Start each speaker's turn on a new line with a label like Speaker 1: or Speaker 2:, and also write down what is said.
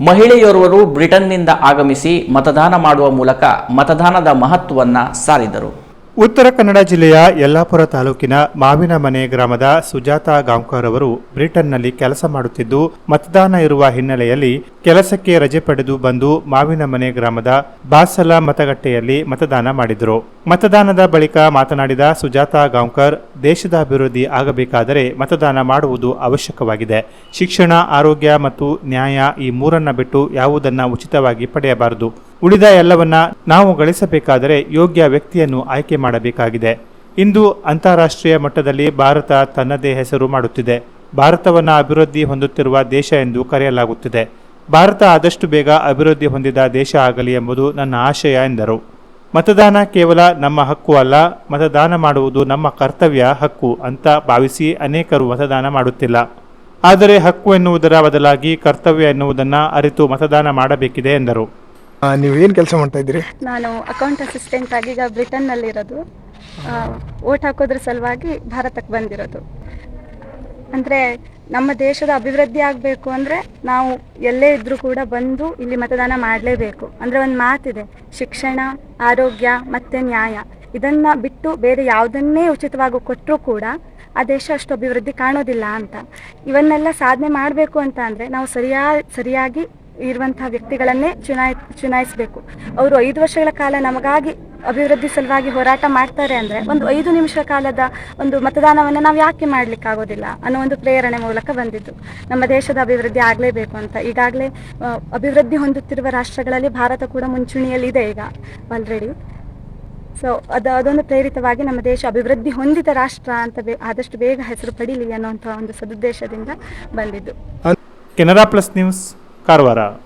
Speaker 1: ಮಹಿಳೆಯೋರ್ವರು ಬ್ರಿಟನ್ನಿಂದ ಆಗಮಿಸಿ ಮತದಾನ ಮಾಡುವ ಮೂಲಕ ಮತದಾನದ ಮಹತ್ವವನ್ನು ಸಾರಿದರು.
Speaker 2: ಉತ್ತರ ಕನ್ನಡ ಜಿಲ್ಲೆಯ ಯಲ್ಲಾಪುರ ತಾಲೂಕಿನ ಮಾವಿನ ಮನೆ ಗ್ರಾಮದ ಸುಜಾತಾ ಗಾಂವ್ಕರ್ ಅವರು ಬ್ರಿಟನ್ನಲ್ಲಿ ಕೆಲಸ ಮಾಡುತ್ತಿದ್ದು, ಮತದಾನ ಇರುವ ಹಿನ್ನೆಲೆಯಲ್ಲಿ ಕೆಲಸಕ್ಕೆ ರಜೆ ಪಡೆದು ಬಂದು ಮಾವಿನ ಮನೆ ಗ್ರಾಮದ ಬಾಸಲ ಮತಗಟ್ಟೆಯಲ್ಲಿ ಮತದಾನ ಮಾಡಿದರು. ಮತದಾನದ ಬಳಿಕ ಮಾತನಾಡಿದ ಸುಜಾತಾ ಗಾಂವ್ಕರ್ ದೇಶದ ಅಭಿವೃದ್ಧಿ ಆಗಬೇಕಾದರೆ ಮತದಾನ ಮಾಡುವುದು ಅವಶ್ಯಕವಾಗಿದೆ. ಶಿಕ್ಷಣ, ಆರೋಗ್ಯ ಮತ್ತು ನ್ಯಾಯ ಈ ಮೂರನ್ನ ಬಿಟ್ಟು ಯಾವುದನ್ನ ಉಚಿತವಾಗಿ ಪಡೆಯಬಾರದು. ಉಳಿದ ಎಲ್ಲವನ್ನ ನಾವು ಗಳಿಸಬೇಕಾದರೆ ಯೋಗ್ಯ ವ್ಯಕ್ತಿಯನ್ನು ಆಯ್ಕೆ ಮಾಡಬೇಕಾಗಿದೆ. ಇಂದು ಅಂತಾರಾಷ್ಟ್ರೀಯ ಮಟ್ಟದಲ್ಲಿ ಭಾರತ ತನ್ನದೇ ಹೆಸರು ಮಾಡುತ್ತಿದೆ. ಭಾರತವನ್ನು ಅಭಿವೃದ್ಧಿ ಹೊಂದುತ್ತಿರುವ ದೇಶ ಎಂದು ಕರೆಯಲಾಗುತ್ತಿದೆ. ಭಾರತ ಆದಷ್ಟು ಬೇಗ ಅಭಿವೃದ್ಧಿ ಹೊಂದಿದ ದೇಶ ಆಗಲಿ ಎಂಬುದು ನನ್ನ ಆಶಯ ಎಂದರು. ಮತದಾನ ಕೇವಲ ನಮ್ಮ ಹಕ್ಕು ಅಲ್ಲ, ಮತದಾನ ಮಾಡುವುದು ನಮ್ಮ ಕರ್ತವ್ಯ ಹಕ್ಕು ಅಂತ ಭಾವಿಸಿ ಅನೇಕರು ಮತದಾನ ಮಾಡುತ್ತಿಲ್ಲ. ಆದರೆ ಹಕ್ಕು ಎನ್ನುವುದರ ಬದಲಾಗಿ ಕರ್ತವ್ಯ ಎನ್ನುವುದನ್ನು ಅರಿತು ಮತದಾನ ಮಾಡಬೇಕಿದೆ ಎಂದರು.
Speaker 3: ನೀವು ಏನು ಕೆಲಸ ಮಾಡ್ತಾ ಇದ್ದೀರಿ?
Speaker 4: ನಾನು ಅಕೌಂಟ್ ಅಸಿಸ್ಟೆಂಟ್ ಆಗಿ ಈಗ ಇರೋದು ಓಟ್ ಹಾಕೋದ್ರ ಸಲುವಾಗಿ ಭಾರತಕ್ಕೆ ಬಂದಿರೋದು. ಅಂದ್ರೆ ನಮ್ಮ ದೇಶದ ಅಭಿವೃದ್ಧಿ ಆಗಬೇಕು ಅಂದ್ರೆ ನಾವು ಎಲ್ಲೇ ಇದ್ರೂ ಕೂಡ ಬಂದು ಇಲ್ಲಿ ಮತದಾನ ಮಾಡಲೇಬೇಕು. ಅಂದ್ರೆ ಒಂದು ಮಾತಿದೆ, ಶಿಕ್ಷಣ, ಆರೋಗ್ಯ ಮತ್ತೆ ನ್ಯಾಯ. ಇದನ್ನ ಬಿಟ್ಟು ಬೇರೆ ಯಾವುದನ್ನೇ ಉಚಿತವಾಗಿ ಕೊಟ್ಟರೂ ಕೂಡ ಆ ದೇಶ ಅಷ್ಟು ಅಭಿವೃದ್ಧಿ ಕಾಣೋದಿಲ್ಲ ಅಂತ. ಇವನ್ನೆಲ್ಲ ಸಾಧನೆ ಮಾಡಬೇಕು ಅಂತ ಅಂದ್ರೆ ನಾವು ಸರಿಯಾ, ಸರಿಯಾಗಿ ಇರುವಂಥ ವ್ಯಕ್ತಿಗಳನ್ನೇ ಚುನಾಯ್, ಚುನಾಯಿಸಬೇಕು. ಅವರು ಐದು ವರ್ಷಗಳ ಕಾಲ ನಮಗಾಗಿ ಅಭಿವೃದ್ಧಿ ಸಲುವಾಗಿ ಹೋರಾಟ ಮಾಡ್ತಾರೆ ಅಂದ್ರೆ ಒಂದು ಐದು ನಿಮಿಷ ಕಾಲದ ಒಂದು ಮತದಾನವನ್ನು ನಾವು ಯಾಕೆ ಮಾಡಲಿಕ್ಕಾಗೋದಿಲ್ಲ ಅನ್ನೋ ಒಂದು ಪ್ರೇರಣೆ ಮೂಲಕ ಬಂದಿದ್ದು. ನಮ್ಮ ದೇಶದ ಅಭಿವೃದ್ಧಿ ಆಗಲೇಬೇಕು ಅಂತ. ಈಗಾಗಲೇ ಅಭಿವೃದ್ಧಿ ಹೊಂದುತ್ತಿರುವ ರಾಷ್ಟ್ರಗಳಲ್ಲಿ ಭಾರತ ಕೂಡ ಮುಂಚೂಣಿಯಲ್ಲಿದೆ ಈಗ ಆಲ್ರೆಡಿ ಸೊ ಅದು, ಅದೊಂದು ಪ್ರೇರಿತವಾಗಿ ನಮ್ಮ ದೇಶ ಅಭಿವೃದ್ಧಿ ಹೊಂದಿದ ರಾಷ್ಟ್ರ ಅಂತ ಆದಷ್ಟು ಬೇಗ ಹೆಸರು ಪಡೀಲಿ ಅನ್ನೋ ಒಂದು ಸದುದ್ದೇಶದಿಂದ ಬಂದಿದ್ದು.
Speaker 2: Canara plus news Carvara.